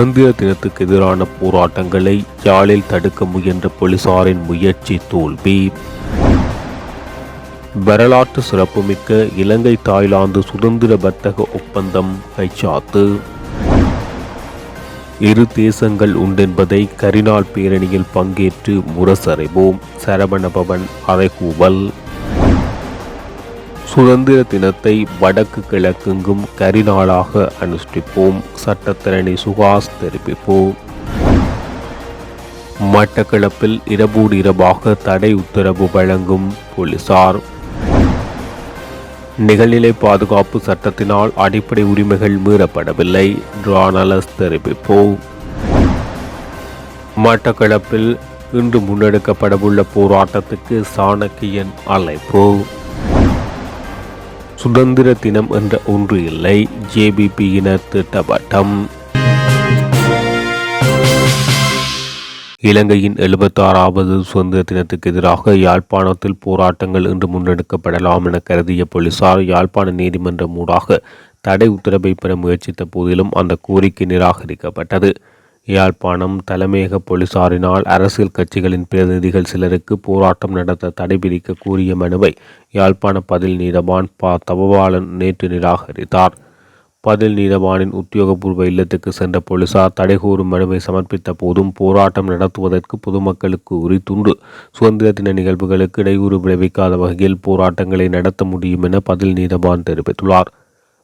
சுதந்திர தினத்துக்கு எதிரான போராட்டங்களை யாழில் தடுக்க முயன்ற போலீசாரின் முயற்சி தோல்வி. வரலாற்று சிறப்புமிக்க இலங்கை தாய்லாந்து சுதந்திர வர்த்தக ஒப்பந்தம் கைச்சாத்து. இரு தேசங்கள் உண்டென்பதை கரிநாள் பேரணியில் பங்கேற்று முரசறைவோம். சரவணபவன் அறைகூவல். சுதந்திர தினத்தை வடக்கு கிழக்கெங்கும் கரிநாளாக அனுஷ்டிப்போம். சட்டத்தரணி சுகாஸ் தெரிவிப்போம். மட்டக்களப்பில் இரவோடு இரவாக தடை உத்தரவு வழங்கும் போலீசார். நிகழ்நிலை பாதுகாப்பு சட்டத்தினால் அடிப்படை உரிமைகள் மீறப்படவில்லை ரானலஸ் தெரிவிப்போம். மட்டக்களப்பில் இன்று முன்னெடுக்கப்படவுள்ள போராட்டத்துக்கு சாணக்கியன் அழைப்பு. சுதந்திர தினம் என்ற ஒன்று இல்லை. ஜேபிபியினர் திட்டவட்டம். இலங்கையின் எழுபத்தாறாவது சுதந்திர தினத்துக்கு எதிராக யாழ்ப்பாணத்தில் போராட்டங்கள் இன்று முன்னெடுக்கப்படலாம் என கருதிய போலீசார் யாழ்ப்பாண நீதிமன்றம் ஊடாக தடை உத்தரவை பெற முயற்சித்த போதிலும் அந்த கோரிக்கை நிராகரிக்கப்பட்டது. யாழ்ப்பாணம் தலைமையக போலீசாரினால் அரசியல் கட்சிகளின் பிரதிநிதிகள் சிலருக்கு போராட்டம் நடத்த தடை விதிக்க கூறிய மனுவை யாழ்ப்பாண பதில் நீதவான் ப. தவவாளன் நேற்று நிராகரித்தார். பதில் நீதவானின் உத்தியோகபூர்வ இல்லத்துக்கு சென்ற போலீசார் தடை கூறும் மனுவை சமர்ப்பித்த போதும் போராட்டம் நடத்துவதற்கு பொதுமக்களுக்கு உரித்துண்டு சுதந்திர தின நிகழ்வுகளுக்கு இடையூறு விளைவிக்காத வகையில் போராட்டங்களை நடத்த முடியும் என பதில் நீதவான் தெரிவித்துள்ளார்.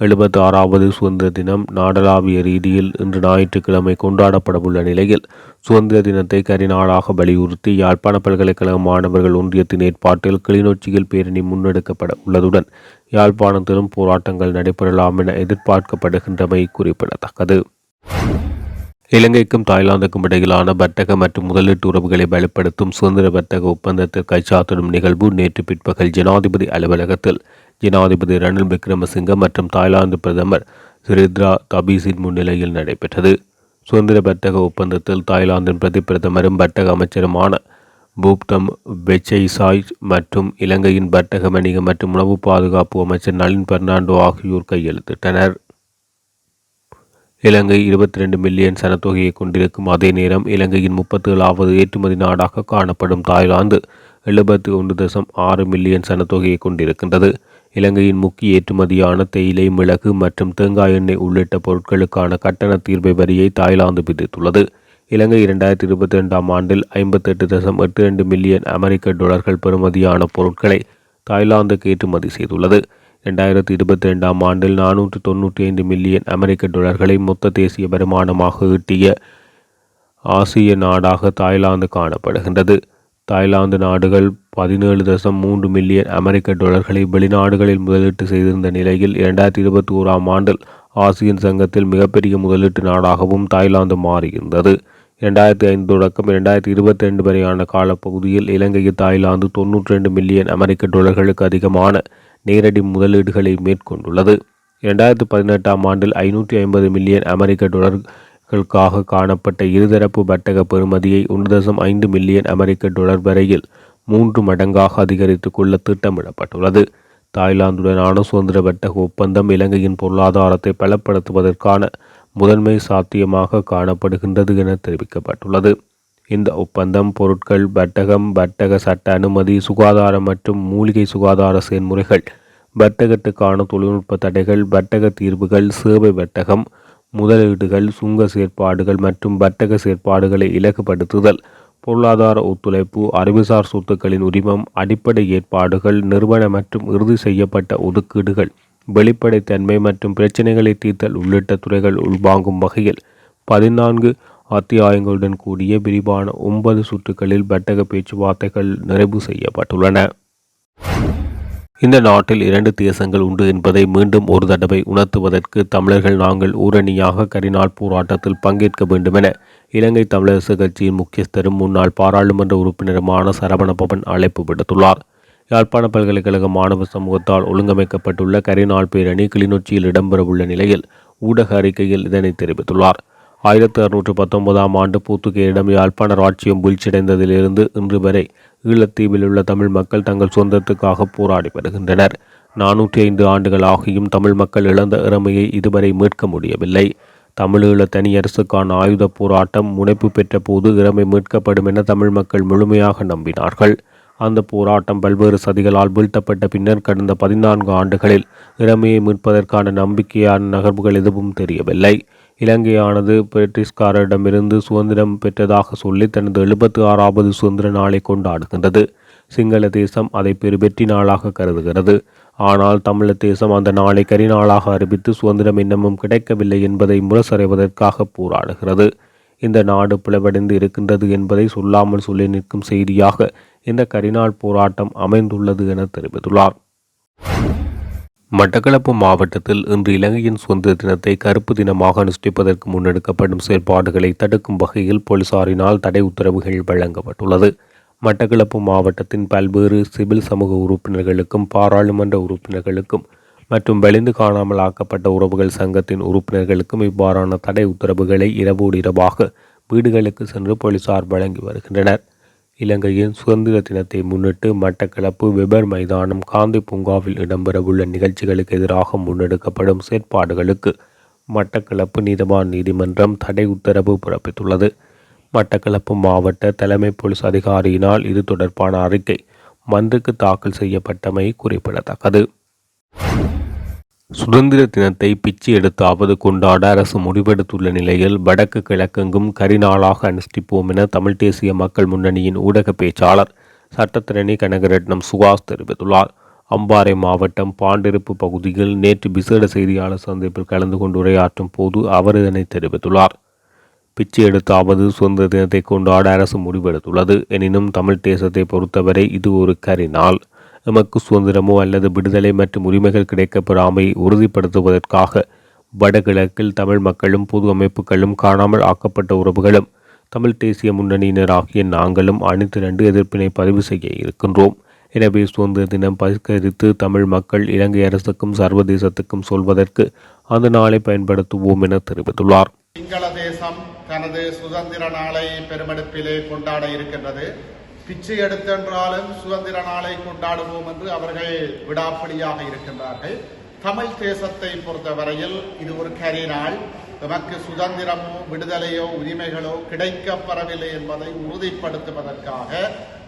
எழுபத்தி ஆறாவது சுதந்திர தினம் நாடளாவிய ரீதியில் இன்று ஞாயிற்றுக்கிழமை கொண்டாடப்படவுள்ள நிலையில் சுதந்திர தினத்தை கரிநாளாக வலியுறுத்தி யாழ்ப்பாண பல்கலைக்கழக மாணவர்கள் ஒன்றியத்தின் ஏற்பாட்டில் கிளிநொச்சியில் பேரணி முன்னெடுக்கப்பட உள்ளதுடன் யாழ்ப்பாணத்திலும் போராட்டங்கள் நடைபெறலாம் என எதிர்பார்க்கப்படுகின்றமை குறிப்பிடத்தக்கது. இலங்கைக்கும் தாய்லாந்துக்கும் இடையிலான வர்த்தக மற்றும் முதலீட்டு உறவுகளை வலுப்படுத்தும் சுதந்திர வர்த்தக ஒப்பந்தத்தில் கைச்சாத்திடும் நிகழ்வு நேற்று பிற்பகல் ஜனாதிபதி அலுவலகத்தில் ஜனாதிபதி ரணில் விக்ரமசிங்க மற்றும் தாய்லாந்து பிரதமர் சிரித்ரா தபீசின் முன்னிலையில் நடைபெற்றது. சுதந்திர வர்த்தக ஒப்பந்தத்தில் தாய்லாந்தின் பிரதி பிரதமரும் வர்த்தக அமைச்சருமான பூப்தம் வெச்சைசாய் மற்றும் இலங்கையின் வர்த்தக வணிக மற்றும் உணவு பாதுகாப்பு அமைச்சர் நளின் பெர்னாண்டோ ஆகியோர் கையெழுத்திட்டனர். இலங்கை இருபத்தி ரெண்டு மில்லியன் சனத்தொகையை கொண்டிருக்கும் அதே நேரம் இலங்கையின் முப்பத்தேழாவது ஏற்றுமதி நாடாக காணப்படும் தாய்லாந்து எழுபத்தி ஒன்று தசம் ஆறு மில்லியன் சனத்தொகையை கொண்டிருக்கின்றது. இலங்கையின் முக்கிய ஏற்றுமதியான தேயிலை மிளகு மற்றும் தேங்காய் எண்ணெய் உள்ளிட்ட பொருட்களுக்கான கட்டண தீர்வை வரியை தாய்லாந்து விதித்துள்ளது. இலங்கை இரண்டாயிரத்தி இருபத்தி ரெண்டாம் ஆண்டில் ஐம்பத்தெட்டு தசம் எட்டு ரெண்டு மில்லியன் அமெரிக்க டாலர்கள் பெறுமதியான பொருட்களை தாய்லாந்துக்கு ஏற்றுமதி செய்துள்ளது. இரண்டாயிரத்தி இருபத்தி ரெண்டாம் ஆண்டில் நானூற்று தொன்னூற்றி ஐந்து மில்லியன் அமெரிக்க டாலர்களை மொத்த தேசிய வருமானமாக ஈட்டிய ஆசிய நாடாக தாய்லாந்து காணப்படுகின்றது. தாய்லாந்து நாடுகள் பதினேழு தசம் மூன்று மில்லியன் அமெரிக்க டாலர்களை வெளிநாடுகளில் முதலீட்டு செய்திருந்த நிலையில் இரண்டாயிரத்தி இருபத்தி ஓராம் ஆண்டில் ஆசியன் சங்கத்தில் மிகப்பெரிய முதலீட்டு நாடாகவும் தாய்லாந்து மாறியிருந்தது. இரண்டாயிரத்தி ஐந்து தொடக்கம் இரண்டாயிரத்தி இருபத்தி ரெண்டு வரையான காலப்பகுதியில் இலங்கையில் தாய்லாந்து தொன்னூற்றி ரெண்டு மில்லியன் அமெரிக்க டாலர்களுக்கு அதிகமான நேரடி முதலீடுகளை மேற்கொண்டுள்ளது. இரண்டாயிரத்தி பதினெட்டாம் ஆண்டில் ஐநூற்றி ஐம்பது மில்லியன் அமெரிக்க டாலர்களுக்காக காணப்பட்ட இருதரப்பு வர்த்தக பெறுமதியை ஒன்று தசம் ஐந்து மில்லியன் அமெரிக்க டாலர் வரையில் மூன்று மடங்காக அதிகரித்துக் கொள்ள திட்டமிடப்பட்டுள்ளது. தாய்லாந்துடனான சுதந்திர வர்த்தக ஒப்பந்தம் இலங்கையின் பொருளாதாரத்தை பலப்படுத்துவதற்கான முதன்மை சாத்தியமாக காணப்படுகின்றது என தெரிவிக்கப்பட்டுள்ளது. இந்த ஒப்பந்தம் பொருட்கள் வர்த்தகம் வர்த்தக சட்ட அனுமதி சுகாதாரம் மற்றும் மூலிகை சுகாதார செயல்முறைகள் வர்த்தகத்துக்கான தொழில்நுட்ப தடைகள் வர்த்தக தீர்வுகள் சேவை வர்த்தகம் முதலீடுகள் சுங்க செயற்பாடுகள் மற்றும் வர்த்தக செயற்பாடுகளை இலகுபடுத்துதல் பொருளாதார ஒத்துழைப்பு அறிவுசார் சொத்துக்களின் உரிமம் அடிப்படை ஏற்பாடுகள் நிறுவன மற்றும் இறுதி செய்யப்பட்ட ஒதுக்கீடுகள் வெளிப்படைத்தன்மை மற்றும் பிரச்சினைகளை தீர்த்தல் உள்ளிட்ட துறைகள் உள்வாங்கும் வகையில். பதினான்கு அத்தியாயங்களுடன் கூடிய விரிவான ஒன்பது சுற்றுகளில் வர்த்தக பேச்சுவார்த்தைகள் நிறைவு செய்யப்பட்டுள்ளன. இந்த நாட்டில் இரண்டு தேசங்கள் உண்டு என்பதை மீண்டும் ஒரு தடவை உணர்த்துவதற்கு தமிழர்கள் நாங்கள் ஊரணியாக கரிநாள் போராட்டத்தில் பங்கேற்க வேண்டுமென இலங்கை தமிழரசு கட்சியின் முக்கியஸ்தரும் முன்னாள் பாராளுமன்ற உறுப்பினருமான சரவணபவன் அழைப்பு விடுத்துள்ளார். யாழ்ப்பாண பல்கலைக்கழக மாணவர் சமூகத்தால் ஒழுங்கமைக்கப்பட்டுள்ள கரிநாள் பேரணி கிளிநொச்சியில் இடம்பெறவுள்ள நிலையில் ஊடக அறிக்கையில் இதனை தெரிவித்துள்ளார். ஆயிரத்தி அறுநூற்று பத்தொன்பதாம் ஆண்டு போர்த்துகேயரிடம் யாழ்ப்பாண ராட்சியம் வீழ்ச்சியடைந்ததிலிருந்து இன்று வரை ஈழத்தீவில் உள்ள தமிழ் மக்கள் தங்கள் சொந்தத்துக்காக போராடி வருகின்றனர். நானூற்றி ஐந்து ஆண்டுகள் ஆகியும் தமிழ் மக்கள் இழந்த இறமையை இதுவரை மீட்க முடியவில்லை. தமிழீழ தனியரசுக்கான ஆயுத போராட்டம் முனைப்பு பெற்ற போது இறமை மீட்கப்படும் என தமிழ் மக்கள் முழுமையாக நம்பினார்கள். அந்த போராட்டம் பல்வேறு சதிகளால் வீழ்த்தப்பட்ட பின்னர் கடந்த பதினான்கு ஆண்டுகளில் இறமையை மீட்பதற்கான நம்பிக்கையான நகர்வுகள் எதுவும் தெரியவில்லை. இலங்கையானது பிரிட்டிஷ்காரரிடமிருந்து சுதந்திரம் பெற்றதாக சொல்லி தனது எழுபத்தி ஆறாவது சுதந்திர நாளை கொண்டாடுகின்றது. சிங்கள தேசம் அதை பெருவெற்றி நாளாக கருதுகிறது. ஆனால் தமிழர் தேசம் அந்த நாளை கரிநாளாக அறிவித்து சுதந்திரம் இன்னமும் கிடைக்கவில்லை என்பதை முரசறைவதற்காக போராடுகிறது. இந்த நாடு பிளவடைந்து இருக்கின்றது என்பதை சொல்லாமல் சொல்லி நிற்கும் செய்தியாக இந்த கரிநாள் போராட்டம் அமைந்துள்ளது என தெரிவித்துள்ளார். மட்டக்களப்பு மாவட்டத்தில் இன்று இலங்கையின் சுதந்திர தினத்தை கருப்பு தினமாக அனுஷ்டிப்பதற்கு முன்னெடுக்கப்படும் செயற்பாடுகளை தடுக்கும் வகையில் போலீசாரினால் தடை உத்தரவுகள் வழங்கப்பட்டுள்ளது. மட்டக்களப்பு மாவட்டத்தின் பல்வேறு சிவில் சமூக உறுப்பினர்களுக்கும் பாராளுமன்ற உறுப்பினர்களுக்கும் மற்றும் வெளிந்து காணாமல் ஆக்கப்பட்ட உறவுகள் சங்கத்தின் உறுப்பினர்களுக்கும் இவ்வாறான தடை உத்தரவுகளை இரவோடு இரவாக வீடுகளுக்கு சென்று போலீசார் வழங்கி வருகின்றனர். இலங்கையின் சுதந்திர தினத்தை முன்னிட்டு மட்டக்களப்பு வெபர் மைதானம் காந்தி பூங்காவில் இடம்பெறவுள்ள நிகழ்ச்சிகளுக்கு எதிராக முன்னெடுக்கப்படும் செயற்பாடுகளுக்கு மட்டக்களப்பு நீதவான் நீதிமன்றம் தடை உத்தரவு பிறப்பித்துள்ளது. மட்டக்களப்பு மாவட்ட தலைமை போலீஸ் அதிகாரியினால் இது தொடர்பான அறிக்கை மன்றுக்கு தாக்கல் செய்யப்பட்டமை குறிப்பிடத்தக்கது. சுதந்திர தினத்தை பிச்சு எடுத்தாவது கொண்டாட அரசு முடிவெடுத்துள்ள நிலையில் வடக்கு கிழக்கெங்கும் கரிநாளாக அனுஷ்டிப்போம் என தமிழ் தேசிய மக்கள் முன்னணியின் ஊடக பேச்சாளர் சட்டத்திரணி கனகரட்னம் சுகாஸ் தெரிவித்துள்ளார். அம்பாறை மாவட்டம் பாண்டிருப்பு பகுதியில் நேற்று விசேட செய்தியாளர் சந்திப்பில் கலந்து கொண்டு உரையாற்றும் போது அவர் இதனை தெரிவித்துள்ளார். பிச்சை எடுத்தாவது சுதந்திர தினத்தை கொண்டாட அரசு முடிவெடுத்துள்ளது. எனினும் தமிழ் தேசத்தை பொறுத்தவரை இது ஒரு கரிநாள் எமக்கு சுதந்திரமோ அல்லது விடுதலை மற்றும் உரிமைகள் கிடைக்கப்பெறாமை உறுதிப்படுத்துவதற்காக வடகிழக்கில் தமிழ் மக்களும் பொது அமைப்புகளும் காணாமல் ஆக்கப்பட்ட உறவுகளும் தமிழ் தேசிய முன்னணியினர் ஆகிய நாங்களும் அணிதிரண்டு எதிர்ப்பினை பதிவு செய்ய இருக்கின்றோம். எனவே சுதந்திர தினம் பரிஷ்கரித்து தமிழ் மக்கள் இலங்கை அரசுக்கும் சர்வதேசத்துக்கும் சொல்வதற்கு அந்த நாளை பயன்படுத்துவோம் என தெரிவித்துள்ளார். சிங்கள தேசம் தனது சுதந்திர நாளை பெருமெடுப்பிலே கொண்டாட இருக்கின்றது. பிச்சை எடுத்தென்றாலும் சுதந்திர நாளை கொண்டாடுவோம் என்று அவர்கள் விடாப்பிடியாக இருக்கின்றார்கள். தமிழ் தேசத்தை பொறுத்தவரையில் இது ஒரு கரி நாள். நமக்கு சுதந்திரமோ விடுதலையோ உரிமைகளோ கிடைக்கப்பெறவில்லை என்பதை உறுதிப்படுத்துவதற்காக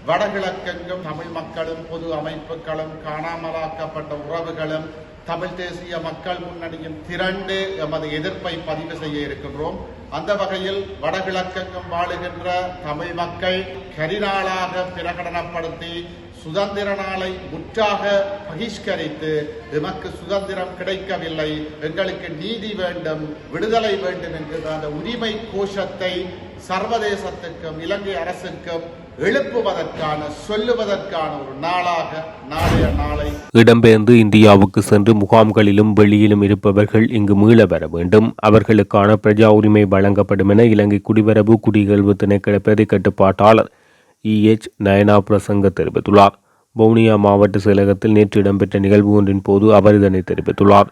வடகிழக்கெங்கும் தமிழ் மக்களும் பொது அமைப்புகளும் காணாமலாக்கப்பட்ட உறவுகளும் தமிழ் தேசிய மக்கள் முன்னணியின் திரண்டு எமது எதிர்ப்பை பதிவு செய்ய இருக்கின்றோம். அந்த வகையில் வடகிழக்கெங்கும் வாழுகின்ற தமிழ் மக்கள் கரிநாளாக பிரகடனப்படுத்தி சுதந்திர நாளை முற்றாக பகிஷ்கரித்து எமக்கு சுதந்திரம் கிடைக்கவில்லை எங்களுக்கு நீதி வேண்டும் விடுதலை வேண்டும் என்கிற அந்த உரிமை கோஷத்தை சர்வதேசத்துக்கும் இலங்கை அரசுக்கும் எழுப்புவதற்கான சொல்லுவதற்கான ஒரு நாளாக நாளைய நாளை இடம்பெயர்ந்து இந்தியாவுக்கு சென்று முகாம்களிலும் வெளியிலும் இருப்பவர்கள் இங்கு மீள வர வேண்டும். அவர்களுக்கான பிரஜா உரிமை வழங்கப்படும் என இலங்கை குடிவரவு குடிகழ்வு திணைக்கள பிரதி கட்டுப்பாட்டாளர் இஎச் நயனா பிரசங்க தெரிவித்துள்ளார். வவுனியா மாவட்ட செயலகத்தில் நேற்று இடம்பெற்ற நிகழ்வு ஒன்றின் போது அவர் இதனை தெரிவித்துள்ளார்.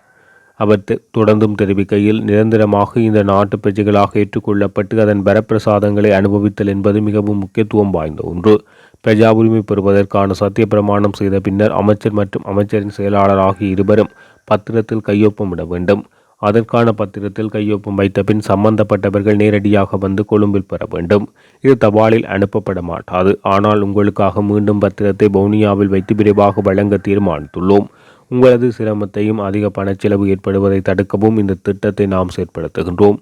அவர் தொடர்ந்தும் தெரிவிக்கையில் நிரந்தரமாக இந்த நாட்டு பிரஜைகளாக ஏற்றுக்கொள்ளப்பட்டு அதன் வரப்பிரசாதங்களை அனுபவித்தல் என்பது மிகவும் முக்கியத்துவம் வாய்ந்த ஒன்று. பிரஜா உரிமை பெறுவதற்கான சத்திய பிரமாணம் செய்த பின்னர் அமைச்சர் மற்றும் அமைச்சரின் செயலாளர் ஆகிய இருவரும் பத்திரத்தில் கையொப்பமிட வேண்டும். அதற்கான பத்திரத்தில் கையொப்பம் வைத்த பின் சம்பந்தப்பட்டவர்கள் நேரடியாக வந்து கொழும்பில் பெற வேண்டும். இது தபாலில் அனுப்பப்பட மாட்டாது. ஆனால் உங்களுக்காக மீண்டும் பத்திரத்தை பவுனியாவில் வைத்து விரைவாக வழங்க தீர்மானித்துள்ளோம். உங்களது சிரமத்தையும் அதிக பணச்செலவு ஏற்படுவதை தடுக்கவும் இந்த திட்டத்தை நாம் செயற்படுத்துகின்றோம்.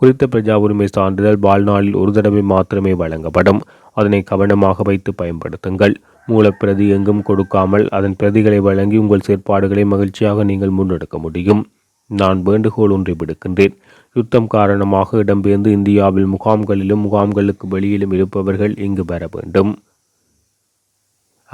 குறித்த பிரஜா உரிமை சான்றிதழ் வாழ்நாளில் ஒரு தடவை மாத்திரமே வழங்கப்படும். அதனை கவனமாக வைத்து பயன்படுத்துங்கள். மூலப்பிரதி எங்கும் கொடுக்காமல் அதன் பிரதிகளை வழங்கி உங்கள் செயற்பாடுகளை மகிழ்ச்சியாக நீங்கள் முன்னெடுக்க முடியும். நான் வேண்டுகோள் ஒன்றை விடுக்கின்றேன். யுத்தம் காரணமாக இடம்பெயர்ந்து இந்தியாவில் முகாம்களிலும் முகாம்களுக்கு வெளியிலும் இருப்பவர்கள் இங்கு வர வேண்டும்.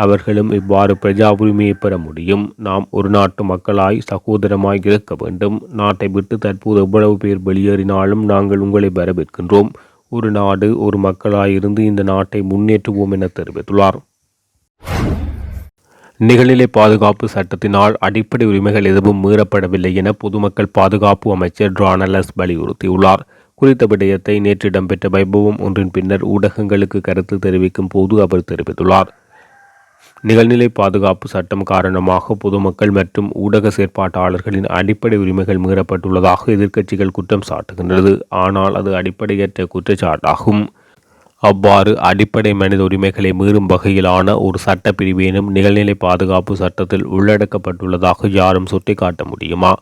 அவர்களும் இவ்வாறு பிரஜா உரிமையை பெற முடியும். நாம் ஒரு நாட்டு மக்களாய் சகோதரமாய் இருக்க வேண்டும். நாட்டை விட்டு தற்போது எவ்வளவு பேர் வெளியேறினாலும் நாங்கள் உங்களை வரவேற்கின்றோம். ஒரு நாடு ஒரு மக்களாயிருந்து இந்த நாட்டை முன்னேற்றுவோம் என தெரிவித்துள்ளார். நிகழ்நிலை பாதுகாப்பு சட்டத்தினால் அடிப்படை உரிமைகள் எதுவும் மீறப்படவில்லை என பொதுமக்கள் பாதுகாப்பு அமைச்சர் ட்ரானலஸ் வலியுறுத்தியுள்ளார். குறித்த விடயத்தை நேற்று இடம்பெற்ற வைபவம் ஒன்றின் பின்னர் ஊடகங்களுக்கு கருத்து தெரிவிக்கும் போது அவர் தெரிவித்துள்ளார். நிகழ்நிலை பாதுகாப்பு சட்டம் காரணமாக பொதுமக்கள் மற்றும் ஊடக செயற்பாட்டாளர்களின் அடிப்படை உரிமைகள் மீறப்பட்டுள்ளதாக எதிர்க்கட்சிகள் குற்றம் சாட்டுகின்றது. ஆனால் அது அடிப்படையற்ற குற்றச்சாட்டாகும். அவ்வாறு அடிப்படை மனித உரிமைகளை மீறும் வகையிலான ஒரு சட்டப்பிரிவேனும் நிகழ்நிலை பாதுகாப்பு சட்டத்தில் உள்ளடக்கப்பட்டுள்ளதாக யாரும் சுட்டிக்காட்ட முடியுமா?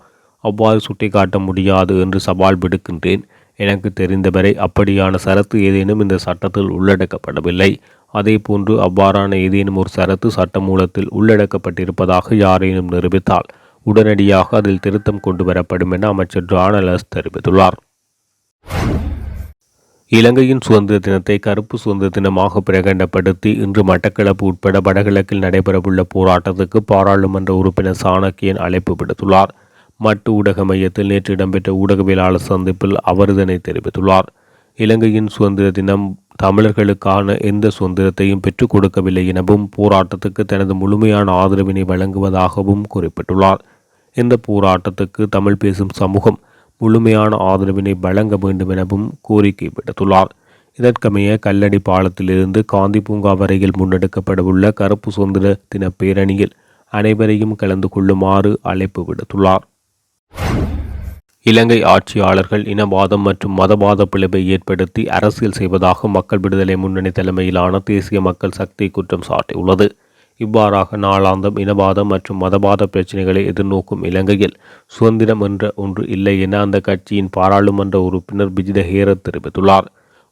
அவ்வாறு சுட்டிக்காட்ட முடியாது என்று சவால் விடுக்கின்றேன். எனக்கு தெரிந்தவரை அப்படியான சரத்து ஏதேனும் இந்த சட்டத்தில் உள்ளடக்கப்படவில்லை. அதேபோன்று அவ்வாறான ஏதேனும் ஒரு சரத்து சட்டமூலத்தில் உள்ளடக்கப்பட்டிருப்பதாக யாரேனும் நிரூபித்தால் உடனடியாக அதில் திருத்தம் கொண்டு வரப்படும் என அமைச்சர் ஜானலஸ் தெரிவித்துள்ளார். இலங்கையின் சுதந்திர தினத்தை கருப்பு சுதந்திர தினமாக பிரகடனப்படுத்தி இன்று மட்டக்களப்பு உட்பட வடகிழக்கில் நடைபெறவுள்ள போராட்டத்துக்கு பாராளுமன்ற உறுப்பினர் சாணக்கியன் அழைப்பு விடுத்துள்ளார். மட்டு ஊடக மையத்தில் நேற்று இடம்பெற்ற ஊடகவியலாளர் சந்திப்பில் அவர் இதனை தெரிவித்துள்ளார். இலங்கையின் சுதந்திர தினம் தமிழர்களுக்கான எந்த சுதந்திரத்தையும் பெற்றுக் கொடுக்கவில்லை எனவும் போராட்டத்துக்கு தனது முழுமையான ஆதரவினை வழங்குவதாகவும் குறிப்பிட்டுள்ளார். இந்த போராட்டத்துக்கு தமிழ் பேசும் சமூகம் முழுமையான ஆதரவினை வழங்க வேண்டும் எனவும் கோரிக்கை விடுத்துள்ளார். இதற்கமைய கல்லடி பாலத்திலிருந்து காந்தி பூங்கா வரையில் முன்னெடுக்கப்படவுள்ள கருப்பு சுதந்திர தின பேரணியில் அனைவரையும் கலந்து கொள்ளுமாறு அழைப்பு விடுத்துள்ளார். இலங்கை ஆட்சியாளர்கள் இனவாதம் மற்றும் மதவாத பிளவை ஏற்படுத்தி அரசியல் செய்வதாக மக்கள் விடுதலை முன்னணி தலைமையிலான தேசிய மக்கள் சக்தி குற்றம் சாட்டியுள்ளது. இவ்வாறாக நாளாந்தம் இனவாதம் மற்றும் மதவாத பிரச்சினைகளை எதிர்நோக்கும் இலங்கையில் சுதந்திரம் என்ற ஒன்று இல்லை என அந்த கட்சியின் பாராளுமன்ற உறுப்பினர் பிஜித ஹேரத் தெரிவித்துள்ளார்.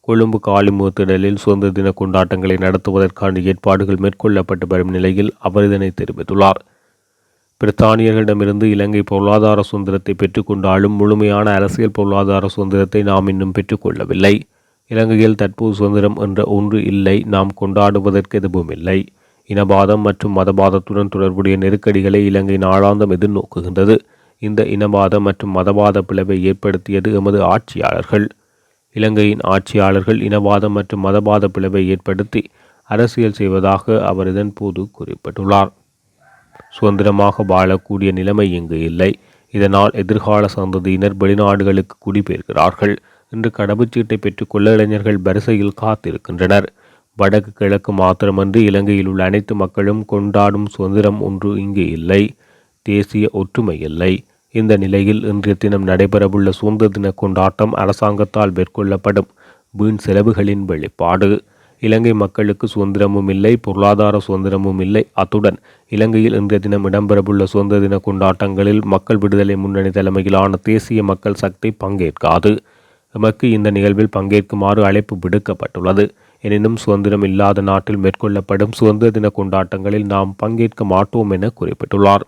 கொழும்பு காலிமுகத்திடலில் சுதந்திர தின கொண்டாட்டங்களை நடத்துவதற்கான ஏற்பாடுகள் மேற்கொள்ளப்பட்டு வரும் நிலையில் அவர் இதனை தெரிவித்துள்ளார். பிரித்தானியர்களிடமிருந்து இலங்கை பொருளாதார சுதந்திரத்தை பெற்றுக்கொண்டாலும் முழுமையான அரசியல் பொருளாதார சுதந்திரத்தை நாம் இன்னும் பெற்றுக்கொள்ளவில்லை. இலங்கையில் தற்போது சுதந்திரம் என்ற ஒன்று இல்லை. நாம் கொண்டாடுவதற்கு எதுவும் இல்லை. இனவாதம் மற்றும் மதவாதத்துடன் தொடர்புடைய நெருக்கடிகளை இலங்கை நாளாந்தம் எதிர்நோக்குகின்றது. இந்த இனவாதம் மற்றும் மதவாத பிளவை ஏற்படுத்தியது எமது ஆட்சியாளர்கள். இலங்கையின் ஆட்சியாளர்கள் இனவாதம் மற்றும் மதவாத பிளவை ஏற்படுத்தி அரசியல் செய்வதாக அவர் இதன் போது குறிப்பிட்டுள்ளார். சுதந்திரமாக வாழக்கூடிய நிலைமை இங்கு இல்லை. இதனால் எதிர்கால சந்ததியினர் வெளிநாடுகளுக்கு குடிபெயர்கிறார்கள். இன்று கடவுச்சீட்டை பெற்றுக்கொள்ள இளைஞர்கள் வரிசையில் காத்திருக்கின்றனர். வடக்கு கிழக்கு மாத்திரமன்றி இலங்கையில் உள்ள அனைத்து மக்களும் கொண்டாடும் சுதந்திரம் ஒன்று இங்கு இல்லை. தேசிய ஒற்றுமை இல்லை. இந்த நிலையில் இன்றைய தினம் நடைபெறவுள்ள சுதந்திர தின கொண்டாட்டம் அரசாங்கத்தால் மேற்கொள்ளப்படும் வீண் செலவுகளின் வெளிப்பாடு. இலங்கை மக்களுக்கு சுதந்திரமும் இல்லை பொருளாதார சுதந்திரமும் இல்லை. அத்துடன் இலங்கையில் இன்றைய தினம் இடம்பெறவுள்ள சுதந்திர தின கொண்டாட்டங்களில் மக்கள் விடுதலை முன்னணி தலைமையிலான தேசிய மக்கள் சக்தி பங்கேற்காது. எமக்கு இந்த நிகழ்வில் பங்கேற்குமாறு அழைப்பு விடுக்கப்பட்டுள்ளது. எனினும் சுதந்திரம் இல்லாத நாட்டில் மேற்கொள்ளப்படும் சுதந்திர தின கொண்டாட்டங்களில் நாம் பங்கேற்க மாட்டோம் என குறிப்பிட்டுள்ளார்.